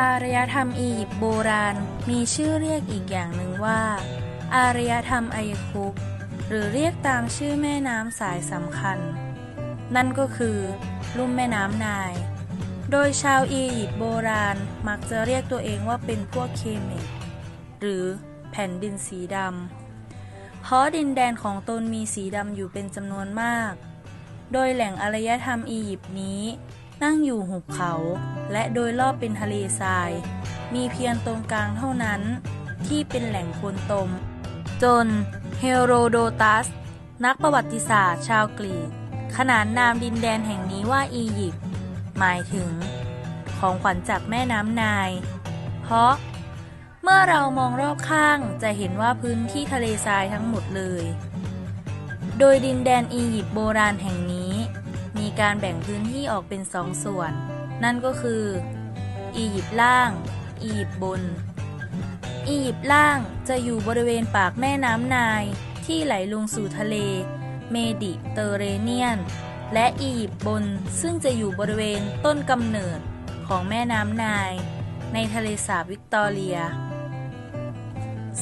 อารยธรรมอียิปต์โบราณมีชื่อเรียกอีกอย่างหนึ่งว่า อารยธรรมไอยคุกหรือเรียกตามชื่อแม่น้ำสายสำคัญ นั่นก็คือ ลุ่มแม่น้ำนาย โดยชาวอียิปต์โบราณมักจะเรียกตัวเองว่าเป็นพวกเคเมกหรือแผ่นดินสีดำ เพราะดินแดนของตนมีสีดำอยู่เป็นจำนวนมาก โดยแหล่งอารยธรรมอียิปต์นี้ ตั้งอยู่หุบเขา และโดยรอบเป็นทะเลทราย มีเพียงตรงกลางเท่านั้น ที่เป็นแหล่งโคนตม จนเฮโรโดตัส นักประวัติศาสตร์ชาวกรีก ขนานนามดินแดนแห่งนี้ว่าอียิปต์หมายถึง ของขวัญจากแม่น้ำนาย เพราะ เมื่อเรามองรอบข้างจะเห็นว่าพื้นที่ทะเลทรายทั้งหมดเลย โดยดินแดนอียิปต์โบราณแห่งนี้ การแบ่งพื้นที่ออกเป็นสองส่วน นั่นก็คือ อียิปต์ล่าง อียิปต์บน อียิปต์ล่างจะอยู่บริเวณปากแม่น้ำนายที่ไหลลงสู่ทะเล เมดิเตอร์เรเนียน และอียิปต์บนซึ่งจะอยู่บริเวณต้นกำเนิดของแม่น้ำนาย ในทะเลสาบวิกตอเรีย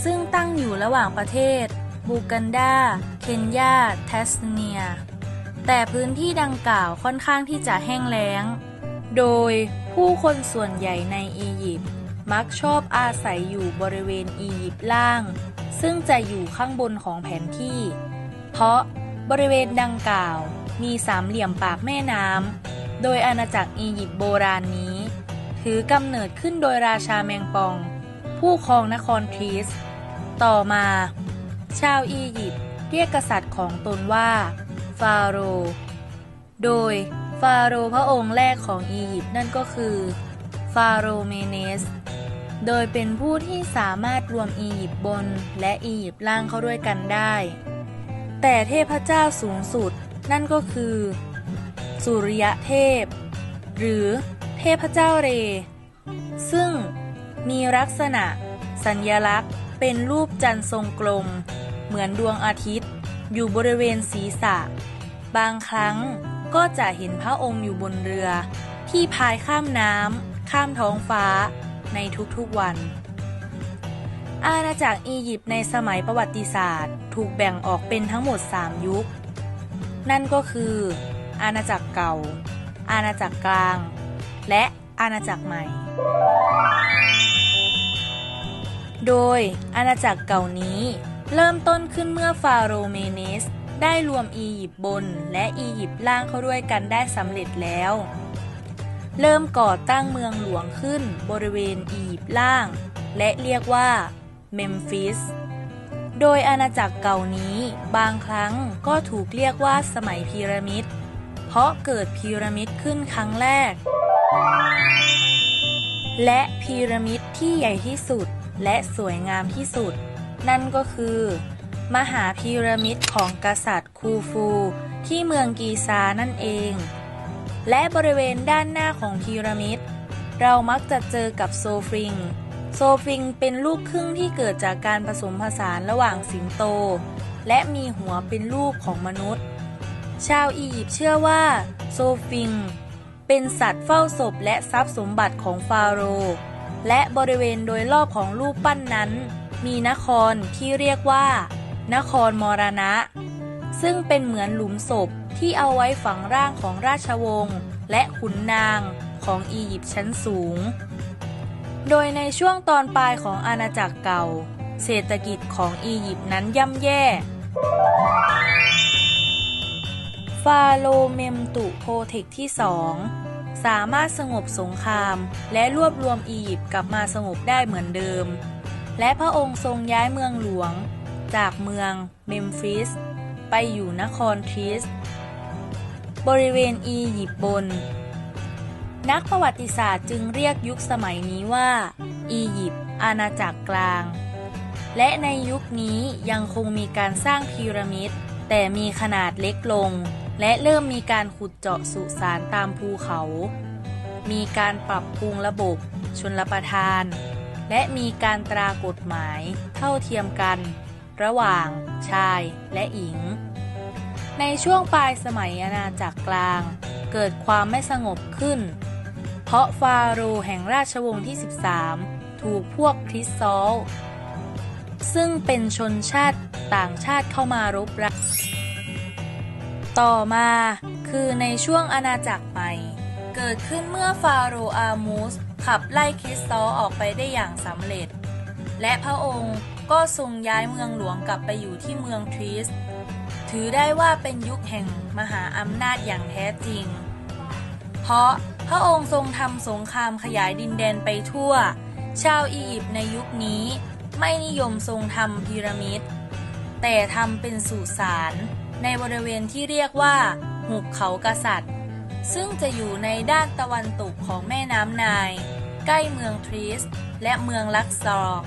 ซึ่งตั้งอยู่ระหว่างประเทศ บูกันดา เคนยา แทสเนีย แต่พื้นที่ดังกล่าวค่อนข้างที่จะแห้งแล้ง โดยผู้คนส่วนใหญ่ในอียิปต์มักชอบอาศัยอยู่บริเวณอียิปต์ล่าง ซึ่งจะอยู่ข้างบนของแผนที่ เพราะบริเวณดังกล่าวมีสามเหลี่ยมปากแม่น้ำ โดยอาณาจักรอียิปต์โบราณนี้ ถือกำเนิดขึ้นโดยราชาแมงปอง ผู้ครองนครทรีส ต่อมา ชาวอียิปต์เรียกกษัตริย์ของตนว่า ฟาโรห์โดยฟาโรห์พระองค์แรกของอียิปต์นั่นก็คือ ฟาโรห์เมเนส โดยเป็นผู้ที่สามารถรวมอียิปต์บนและอียิปต์ล่างเข้าด้วยกันได้ แต่เทพเจ้าสูงสุดนั่นก็คือ สุริยะเทพ หรือเทพเจ้าเร ซึ่งมีลักษณะ สัญญลักษณ์ เป็นรูปจันทร์ทรงกลม เหมือนดวงอาทิตย์ อยู่บริเวณศีรษะ บางครั้งก็จะเห็นพระองค์อยู่บนเรือ ที่พายข้ามน้ำข้ามท้องฟ้าในทุกๆวัน อาณาจักรอียิปต์ในสมัยประวัติศาสตร์ ถูกแบ่งออกเป็นทั้งหมด 3 ยุค นั่นก็คือ อาณาจักรเก่า อาณาจักรกลาง และอาณาจักรใหม่ โดยอาณาจักรเก่านี้ เริ่มต้นขึ้นเมื่อฟาโรห์เมเนส ได้รวมอียิปต์บน และอียิปต์ล่างเข้าด้วยกันได้สำเร็จแล้ว เริ่มก่อตั้งเมืองหลวงขึ้นบริเวณอียิปต์ล่าง และเรียกว่าเมมฟิสโดยอาณาจักรเก่านี้บางครั้งก็ถูกเรียกว่าสมัยพีระมิด เพราะเกิดพีระมิดขึ้นครั้งแรก และพีระมิดที่ใหญ่ที่สุดและสวยงามที่สุด นั่นก็คือ มหาพีระมิดของกษัตริย์คูฟู ที่เมืองกีซานั่นเอง และบริเวณด้านหน้าของพีระมิด เรามักจะเจอกับโซฟริง โซฟริงเป็นลูกครึ่งที่เกิดจากการผสมผสานระหว่างสิงโต และมีหัวเป็นรูปของมนุษย์ ชาวอียิปต์เชื่อว่า โซฟิง เป็นสัตว์เฝ้าศพและทรัพย์สมบัติของฟาโรห์และบริเวณโดยรอบของรูปปั้นนั้น มีนครที่เรียกว่า นครมรณะ ซึ่งเป็นเหมือนหลุมศพที่เอาไว้ฝังร่างของราชวงศ์และขุนนางของอียิปต์ชั้นสูง โดยในช่วงตอนปลายของอาณาจักรเก่า เศรษฐกิจของอียิปต์นั้นย่ำแย่ ฟาโรห์เมมตุโพเทคที่สองสามารถสงบสงคราม และรวบรวมอียิปต์กลับมาสงบได้เหมือนเดิม และพระองค์ทรงย้ายเมืองหลวง จากเมืองเมมฟิส ไปอยู่นครทริส บริเวณอียิปต์บน นักประวัติศาสตร์จึงเรียกยุคสมัยนี้ว่า อียิปต์อาณาจักรกลาง และในยุคนี้ยังคงมีการสร้างพีระมิด แต่มีขนาดเล็กลง และเริ่มมีการขุดเจาะสุสานตามภูเขา มีการปรับปรุงระบบชนรประทาน และมีการตรากฎหมายเท่าเทียมกัน ระหว่างชายและหญิง ในช่วงปลายสมัยอาณาจักรกลาง เกิดความไม่สงบขึ้น เพราะฟาโรห์แห่งราชวงศ์ที่ 13 ถูกพวกคริสซอลซึ่งเป็นชนชาติต่างชาติเข้ามารบราต่อมาคือในช่วงอาณาจักรใหม่ เกิดขึ้นเมื่อฟาโรห์อามูสขับไล่คริสตอออกไปได้อย่างสำเร็จ และพระองค์ก็ทรงย้ายเมืองหลวงกลับไปอยู่ที่เมืองทริส ถือได้ว่าเป็นยุคแห่งมหาอำนาจอย่างแท้จริง เพราะพระองค์ทรงทำสงครามขยายดินแดนไปทั่ว ชาวอียิปต์ในยุคนี้ไม่นิยมทรงทำพีระมิด แต่ทำเป็นสุสานในบริเวณที่เรียกว่าหุบเขากษัตริย์ ซึ่งจะอยู่ในด้านตะวันตกของแม่น้ำนาย ใกล้เมืองทริสและเมืองลักซอร์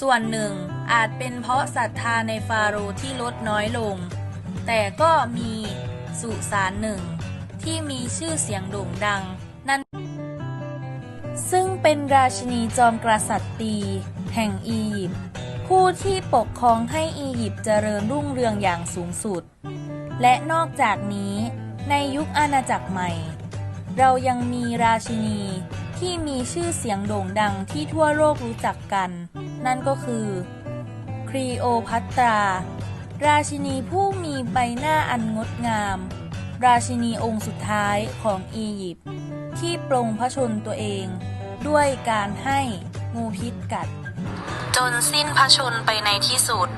ส่วนหนึ่งอาจเป็นเพราะศรัทธาในฟาโรห์ที่ลดน้อยลง แต่ก็มีสุสานหนึ่ง ที่มีชื่อเสียงโด่งดัง นั่น ซึ่งเป็นราชินีจอมกษัตริย์ตี แห่งอียิปต์ผู้ที่ปกครองให้อียิปต์เจริญรุ่งเรืองอย่างสูงสุด และนอกจากนี้ ในยุคอาณาจักรใหม่ เรายังมีราชินีที่มีชื่อเสียงโด่งดังที่ทั่วโลกรู้จักกัน นั่นก็คือครีโอพัตรา ราชินีผู้มีใบหน้าอันงดงาม ราชินีองค์สุดท้ายของอียิปต์ที่ปลงพระชนตัวเอง ด้วยการให้งูพิษกัด จนสิ้นพระชนไปในที่สุด